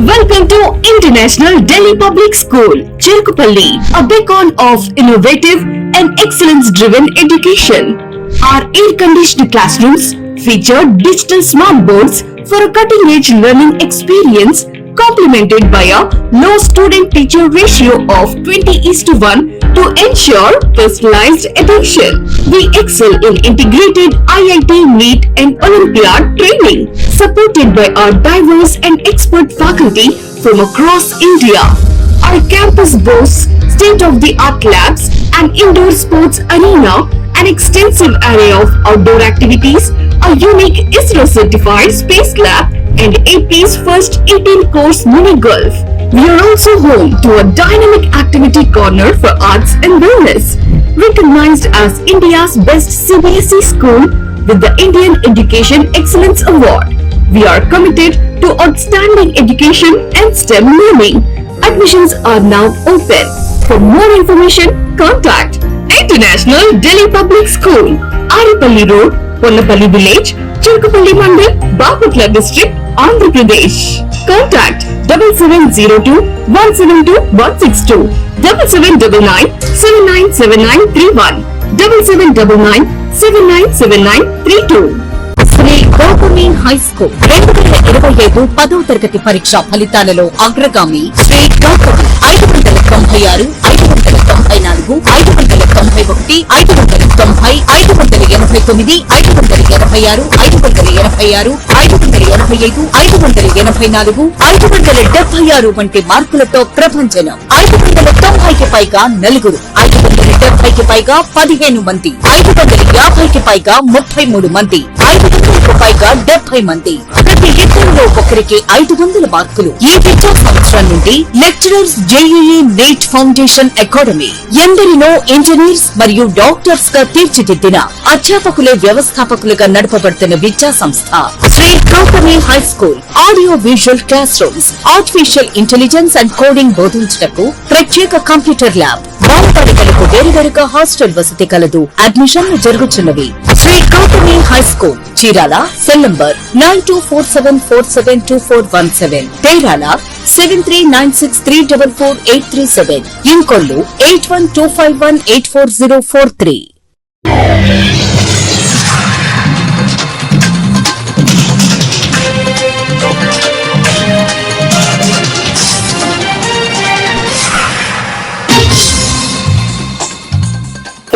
Welcome to International Delhi Public School, Cherkupalli, a beacon of innovative and excellence-driven education. Our air-conditioned classrooms feature digital smart boards for a cutting-edge learning experience complemented by a low student-teacher ratio of 20 is to 1 to ensure personalized attention. We excel in integrated IIT, NEET and Olympiad training, supported by our diverse and expert faculty from across India. Our campus boasts state-of-the-art labs, an indoor sports arena, an extensive array of outdoor activities, a unique ISRO-certified space lab, and AP's first 18-course mini golf. We are also home to a dynamic activity corner for arts and wellness, recognized as India's best CBSE school with the Indian Education Excellence Award. We are committed through outstanding education and STEM learning. Admissions are now open. For more information, contact International Delhi Public School, Aripalli Road, Ponnapalli Village, Chirkupalli Mandal, Bapatla District, Andhra Pradesh. Contact 7702 172 Gautami high school రెండు వేల ఇరవై ఐదు పదో తరగతి పరీక్ష ఫలితాలలో అగ్రగామి శ్రీ గౌతమి ఐదు వందల తొంభై ఆరు ఐదు వందల తొంభై నాలుగు ఐదు వందల తొంభై ఒకటి ఐదు వందల తొంభై ఐదు వందల ఎనభై తొమ్మిది ఐదు వందల ఎనభై ఆరు ఐదు వందల ఎనభై ఆరు ఐదు వందల ఎనభై ఐదు ఐదు వందల ఎనభై నాలుగు ఐదు వందల డెబ్బై ఆరు వంటి మార్కులతో ప్రభంజనం ఐదు వందల తొంభైకి పైగా నలుగురు ఐదు వందల డెబ్బైకి పైగా పదిహేను మంది ఐదు వందల యాభైకి పైగా ముప్పై మూడు మంది ఐదు వందలకు పైగా డెబ్బై మంది. ప్రతి యుద్ధంలో ఒకరి ఒకరికి ఐదు వందల మార్కులు. ఈ విద్యా సంవత్సరం నుండి lecturers JEE NEET foundation academy ఎందరినో ఇంజనీర్స్ మరియు డాక్టర్స్గా తీర్చిదిద్దిన అధ్యాపకులే వ్యవస్థాపకులుగా నడపబడుతున్న విద్యా సంస్థ. Sri Gautami high school audio visual classrooms artificial intelligence and coding బోధించటకు ప్రత్యేక కంప్యూటర్ ల్యాబ్ బాలబాలికలకు వేరువేరుగా హాస్టల్ వసతి కలదు. అడ్మిషన్లు జరుగుతున్నవి Sri Gautami high school Chirala cell number nine two four seven four seven two four one seven. తేరాల seven three nine six three double four eight three seven. Inkollu eight one two five one eight four zero four three.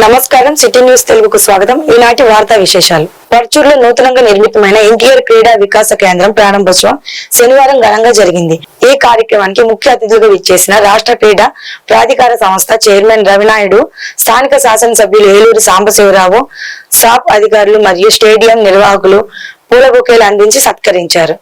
నమస్కారం city news తెలుగుకు స్వాగతం. ఈనాటి వార్తా విశేషాలు. పర్చూరులో నూతనంగా నిర్మితమైన ఎన్టీఆర్ క్రీడా వికాస కేంద్రం ప్రారంభోత్సవం శనివారం ఘనంగా జరిగింది. ఈ కార్యక్రమానికి ముఖ్య అతిథులుగా విచ్చేసిన రాష్ట్ర క్రీడా ప్రాధికార సంస్థ చైర్మన్ రవినాయుడు స్థానిక శాసనసభ్యులు ఏలూరు సాంబశివరావు సాప్ అధికారులు మరియు స్టేడియం నిర్వాహకులు పూల బొకేలు అందించి సత్కరించారు.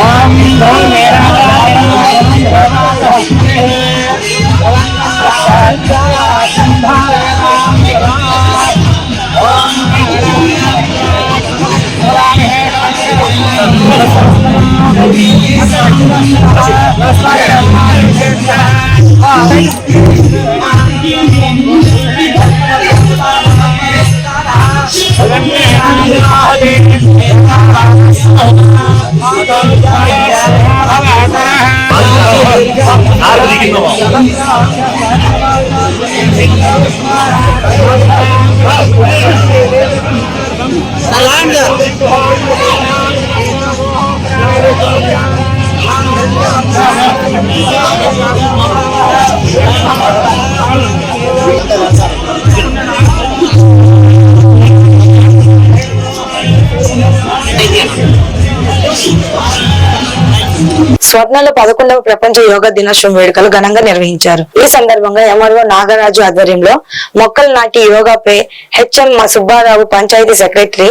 ఓం ధోని Salam ya. America. స్వర్ణలో పదకొండవ ప్రపంచ యోగా దినోత్సవం వేడుకలు ఘనంగా నిర్వహించారు. ఈ సందర్భంగా ఎంఆర్ఓ నాగరాజు ఆధ్వర్యంలో మొక్కలు నాటి యోగాపై హెచ్ఎం సుబ్బారావు పంచాయతీ సెక్రటరీ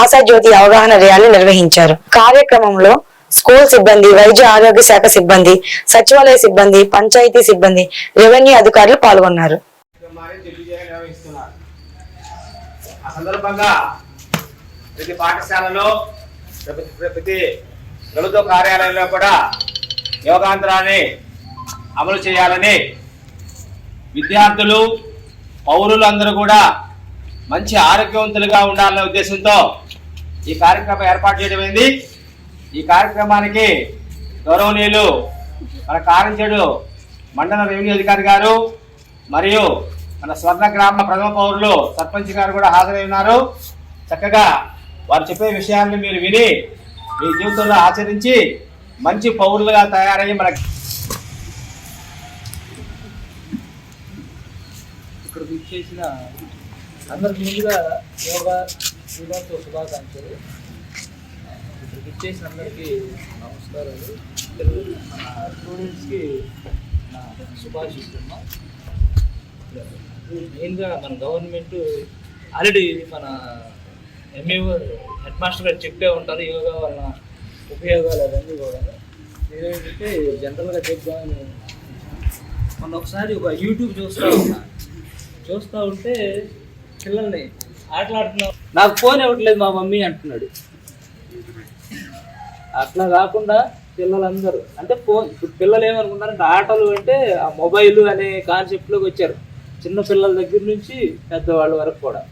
ఆశాజ్యోతి అవగాహన ర్యాలీ నిర్వహించారు. కార్యక్రమంలో స్కూల్ సిబ్బంది వైద్య ఆరోగ్య శాఖ సిబ్బంది సచివాలయ సిబ్బంది పంచాయతీ సిబ్బంది రెవెన్యూ అధికారులు పాల్గొన్నారు. ప్రతి పాఠశాలలో ప్రతి ప్రతి ప్రభుత్వ కార్యాలయంలో కూడా యోగాంతరాన్ని అమలు చేయాలని విద్యార్థులు పౌరులు అందరూ కూడా మంచి ఆరోగ్యవంతులుగా ఉండాలనే ఉద్దేశంతో ఈ కార్యక్రమం ఏర్పాటు చేయడమైంది ఈ కార్యక్రమానికి గౌరవనీయులు మన కారంచేడు మండల రెవెన్యూ అధికారి గారు మరియు మన స్వర్ణ గ్రామ ప్రథమ పౌరులు సర్పంచ్ గారు కూడా హాజరై ఉన్నారు. చక్కగా వారు చెప్పే విషయాన్ని మీరు విని మీ జీవితంలో ఆచరించి మంచి పౌరులుగా తయారయ్యి మన ఇక్కడికి చేసిన అందరికి ముందుగా యోగా దినోత్సవ శుభాకాంక్షలు. ఇక్కడికి చేసిన అందరికీ నమస్కారాలు. మన స్టూడెంట్స్కి నా శుభాశిస్తున్నా మెయిన్గా మన గవర్నమెంట్ ఆల్రెడీ మన ఎంఏఓ హెడ్ మాస్టర్ గారు చెప్పే ఉంటారు యోగా వల్ల ఉపయోగాలు అవన్నీ కూడా నేనేంటంటే జనరల్గా చెప్దామని మొన్న ఒకసారి ఒక యూట్యూబ్ చూస్తూ ఉన్నా. చూస్తూ ఉంటే పిల్లల్ని ఆటలాడుతున్నాం నాకు ఫోన్ ఇవ్వట్లేదు మా మమ్మీ అంటున్నాడు. అట్లా కాకుండా పిల్లలందరూ అంటే ఫోన్ ఇప్పుడు పిల్లలు ఏమనుకున్నారంటే ఆటలు అంటే ఆ మొబైల్ అనే కాన్సెప్ట్లోకి వచ్చారు. చిన్న పిల్లల దగ్గర నుంచి పెద్దవాళ్ళ వరకు కూడా.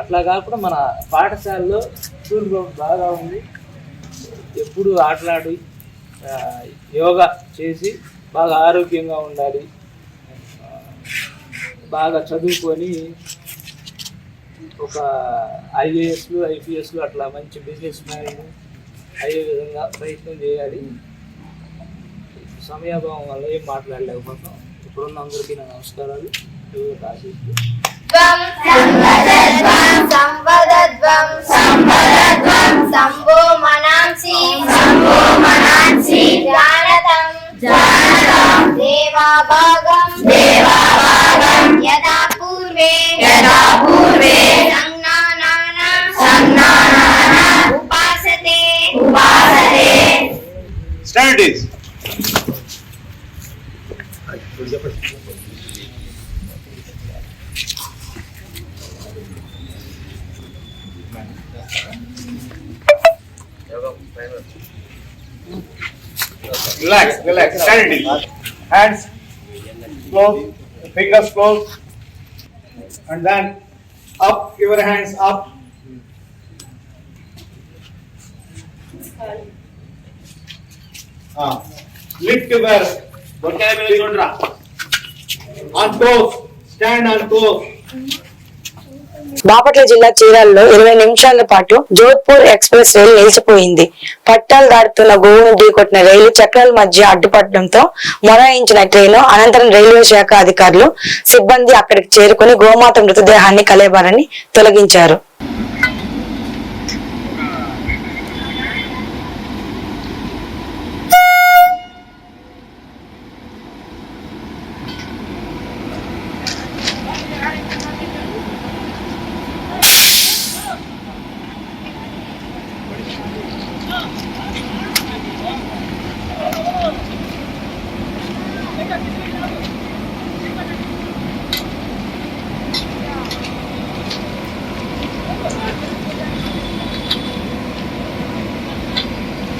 అట్లా కాకుండా మన పాఠశాలలో తూర్పు గ్రౌండ్ బాగా ఉంది ఎప్పుడు ఆటలాడి యోగా చేసి బాగా ఆరోగ్యంగా ఉండాలి. బాగా చదువుకొని ఒక ఐఏఎస్లు ఐపీఎస్లు అట్లా మంచి బిజినెస్ మ్యాన్ అయ్యే విధంగా ప్రయత్నం చేయాలి. సమయాభావం వల్ల ఏం మాట్లాడలేకపోతాం ఇప్పుడున్న అందరికీ నా నమస్కారాలు. యోగా ఆశిస్తూ సంవదద్వం సంవదద్వం సంభో మనాంసి. సంభో మనాంసి. జానతం. జానతం. దేవాభాగం. దేవాభాగం. యదా పూర్వే. యదా పూర్వే. సంజ్ఞానాన సంజ్ఞానాన ఉపాసతే. ఉపాసతే. Standard Relax, relax, stand it. Hands close, fingers close. And then up, your hands up. Ah, lift your body. Don't try. on toes, stand on toes. Bapatla జిల్లా చీరాలలో ఇరవై నిమిషాల పాటు జోధ్పూర్ ఎక్స్ప్రెస్ రైలు నిలిచిపోయింది. పట్టాలు దాటుతున్న గోవును ఢీకొట్టిన రైలు చక్రాల మధ్య అడ్డుపడడంతో మొరాయించిన ట్రైను అనంతరం రైల్వే శాఖ అధికారులు సిబ్బంది అక్కడికి చేరుకుని గోమాత మృతదేహాన్ని కలేబారని తొలగించారు.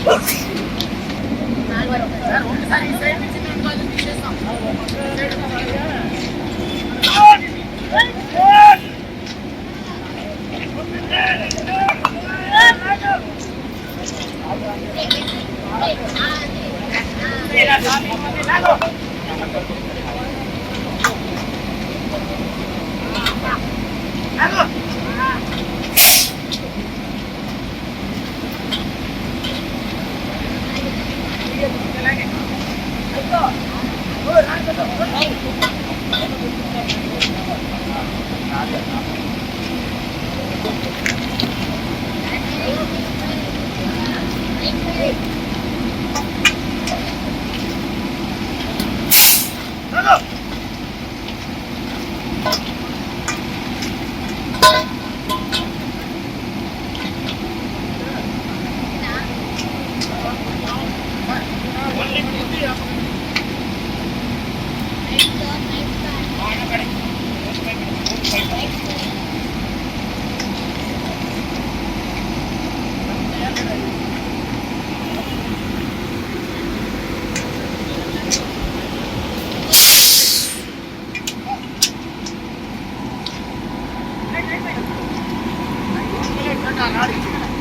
Okay.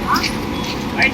Right?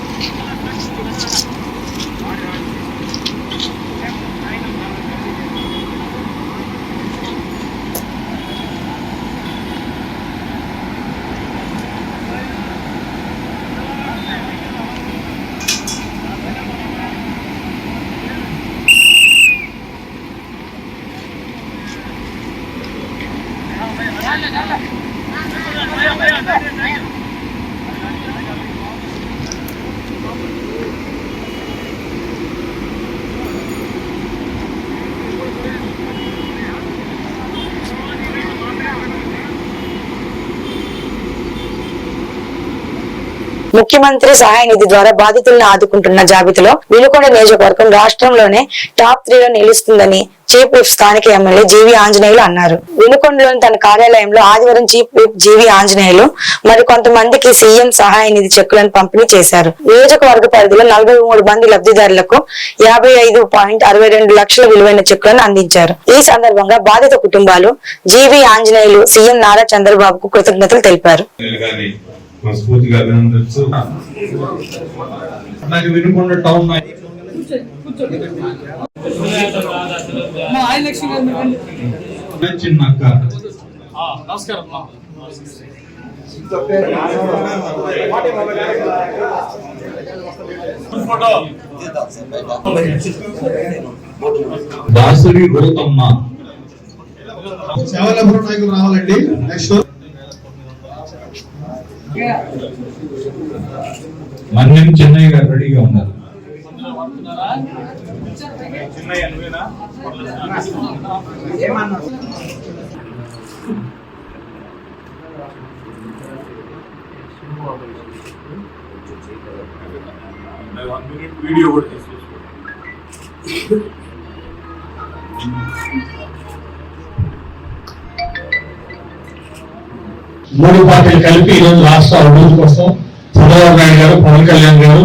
ముఖ్యమంత్రి సహాయ నిధి ద్వారా బాధితులను ఆదుకుంటున్న జాబితాలో వినుకొండ నియోజకవర్గం రాష్ట్రంలోనే టాప్ త్రీలో నిలుస్తుందని చీఫ్ విప్ స్థానిక ఎమ్మెల్యే జీవి ఆంజనేయులు అన్నారు. వినుకొండలోని తన కార్యాలయంలో ఆదివారం చీఫ్ విప్ జీవి ఆంజనేయులు మరి కొంతమందికి సీఎం సహాయ నిధి చెక్కులను పంపిణీ చేశారు. నియోజకవర్గ పరిధిలో నలభై మూడు మంది లబ్ధిదారులకు యాభై ఐదు పాయింట్ అరవై రెండు లక్షల విలువైన చెక్కులను అందించారు. ఈ సందర్భంగా బాధిత కుటుంబాలు జీవి ఆంజనేయులు సీఎం నారా చంద్రబాబుకు కృతజ్ఞతలు తెలిపారు. మనస్ఫూర్తిగా అభినందించు నాకు వినుకొండ టౌన్ చిన్న అక్క. దాసుడి రోతమ్మ సేవలపురం నాయకులు రావాలండి. నెక్స్ట్ మన్యం చెన్నయ్య గారు రెడీగా ఉన్నారు. మూడు పార్టీలు కలిపి ఈరోజు రాష్ట్ర అభివృద్ధి కోసం చంద్రబాబు నాయుడు గారు పవన్ కళ్యాణ్ గారు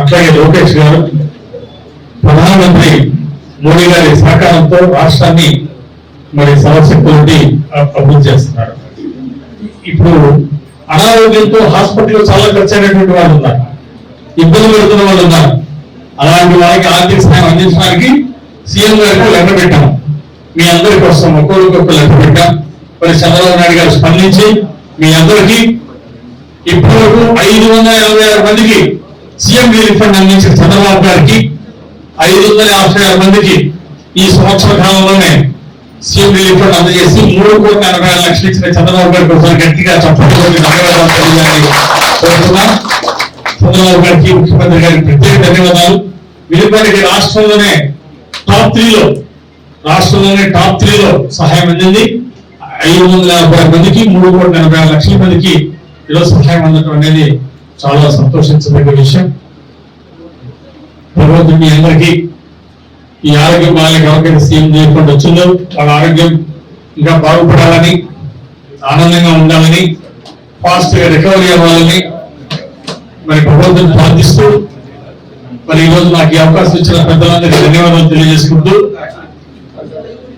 అట్లాగే లోకేష్ గారు ప్రధానమంత్రి మోడీ గారి సహకారంతో రాష్ట్రాన్ని మరి సమస్యతోటి అభివృద్ధి చేస్తున్నారు. ఇప్పుడు అనారోగ్యంతో హాస్పిటల్లో చాలా ఖర్చు అయినటువంటి వాళ్ళు ఉన్నారు. ఇబ్బంది పెడుతున్న వాళ్ళు ఉన్నారు. అలాంటి వారికి ఆర్థిక సహాయం అందించడానికి సీఎం గారికి లెటర్ పెట్టాం మీ అందరి కోసం ఒక్కొక్కరికి ఒక్క లెటర్ పెట్టాం. మరి చంద్రబాబు నాయుడు గారు స్పందించి మీ అందరికీ ఇప్పటివరకు ఐదు వందల యాభై ఆరు మందికి సీఎం రిలీఫ్ ఫండ్ అందించిన చంద్రబాబు గారికి ఐదు వందల యాభై ఆరు మందికి ఈ సంవత్సర కాలంలోనే సీఎం రిలీఫ్ ఫండ్ అందజేసి మూడు కోట్ల ఎనభై ఆరు లక్షలు ఇచ్చిన చంద్రబాబు గారికి ఒకసారి గట్టిగా చెప్పడానికి తెలియాలని కోరుతున్నాం. చంద్రబాబు గారికి ముఖ్యమంత్రి గారికి ప్రత్యేక ధన్యవాదాలు. విలుపడికి రాష్ట్రంలోనే టాప్ త్రీలో రాష్ట్రంలోనే టాప్ త్రీలో సహాయం అందింది. ఐదు వందల యాభై మందికి మూడు కోట్ల ఎనభై ఆరు లక్షల మందికి ఈరోజు సహాయం అందటం అనేది చాలా సంతోషించదగ్గ విషయం. తర్వాత మీ అందరికీ ఈ ఆరోగ్యం బాగా ఎవరికైతే సీఎం చేయకుండా వచ్చిందో వాళ్ళ ఆరోగ్యం ఇంకా బాగుపడాలని ఆనందంగా ఉండాలని ఫాస్ట్గా రికవరీ అవ్వాలని మరి ప్రభుత్వం ప్రార్థిస్తూ మరి ఈరోజు నాకు ఈ అవకాశం ఇచ్చిన పెద్దలందరికీ ధన్యవాదాలు తెలియజేసుకుంటూ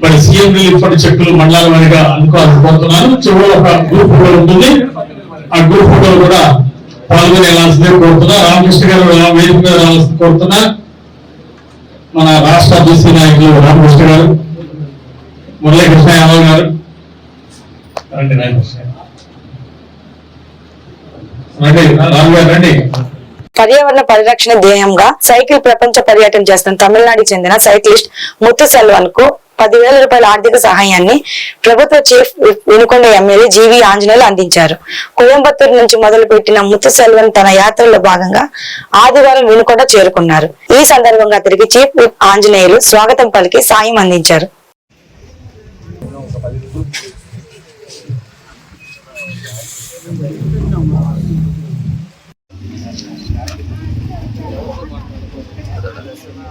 మరి సీఎం రిలీఫ్ ఫండ్ చెక్కులు మండలాల వారిగా అందుకోవాలనుకుంటున్నాను కోరుతున్నాను చివరిలో ఒక గ్రూప్ ఫోటో ఉంటుంది. ఆ గ్రూప్ ఫోటో కూడా పాల్గొని వెళ్ళాల్సిందే కోరుతున్నా. రామకృష్ణ గారు వేదిక మీద రావాల్సింది కోరుతున్నా. మన రాష్ట్ర బీసీ నాయకులు రామకృష్ణ గారు మురళీకృష్ణ యాదవ్ గారు. రండి రామకృష్ణ గారు. రండి రాము గారు రండి. పర్యావరణ పరిరక్షణ ధ్యేయంగా సైకిల్ ప్రపంచ పర్యటన చేస్తున్న తమిళనాడుకి చెందిన సైక్లిస్ట్ ముత్తు సెల్వన్కు పదివేల రూపాయల ఆర్థిక సహాయాన్ని ప్రభుత్వ chief Vinukonda MLA GV Anjaneyulu అందించారు. కోయంబత్తూరు నుంచి మొదలుపెట్టిన ముత్తు సెల్వన్ తన యాత్రలో భాగంగా ఆదివారం వినుకొండ చేరుకున్నారు. ఈ సందర్భంగా అతనికి చీఫ్ ఆంజనేయులు స్వాగతం పలికి సాయం అందించారు.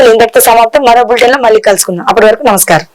వార్తలు ఇంతటితో సమాప్తం మరో బులెటిన్లో మళ్ళీ కలుసుకుందాం. అప్పటి వరకు నమస్కారం.